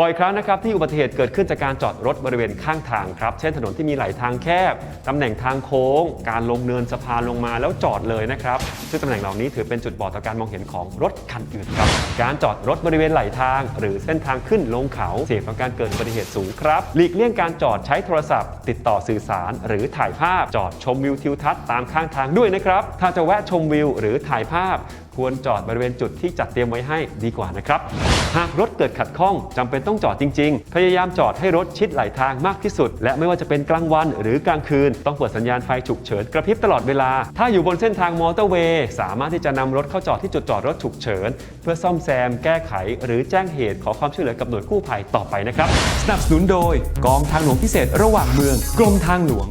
บ่อยครั้งนะครับที่อุบัติเหตุเกิดขึ้นจากการจอดรถบริเวณข้างทางครับ เช่นถนนที่มีไหลทางแคบ ตำแหน่งทางโค้ง การลงเนินสะพานลงมาแล้วจอดเลยนะครับซึ่งตำแหน่งเหล่านี้ถือเป็นจุดบอดต่อการมองเห็นของรถคันอื่นครับการจอดรถบริเวณไหลทาง หรือเส้นทางขึ้นลงเขาเสี่ยงต่อการเกิดอุบัติเหตุสูงครับหลีกเลี่ยงการจอดใช้โทรศัพท์ ติดต่อสื่อสาร หรือถ่ายภาพจอดชมวิวทิวทัศน์ตามข้างทางด้วยนะครับถ้าจะแวะชมวิว หรือถ่ายภาพ ควรจอดบริเวณจุดที่จัดเตรียมไว้ให้ดีกว่านะครับ หากรถเกิดขัดข้องจำเป็นต้องจอดจริง ๆ พยายามจอดให้รถชิดไหลทางมากที่สุด และไม่ว่าจะเป็นกลางวันหรือกลางคืน ต้องเปิดสัญญาณไฟฉุกเฉินกระพริบตลอดเวลา ถ้าอยู่บนเส้นทางมอเตอร์เวย์สามารถที่จะนำรถเข้าจอดที่จุดจอดรถฉุกเฉิน เพื่อซ่อมแซม แก้ไข หรือแจ้งเหตุขอความช่วยเหลือกับหน่วยกู้ภัยต่อไปนะครับ สนับสนุนโดย กองทางหลวงพิเศษระหว่างเมือง กรมทางหลวง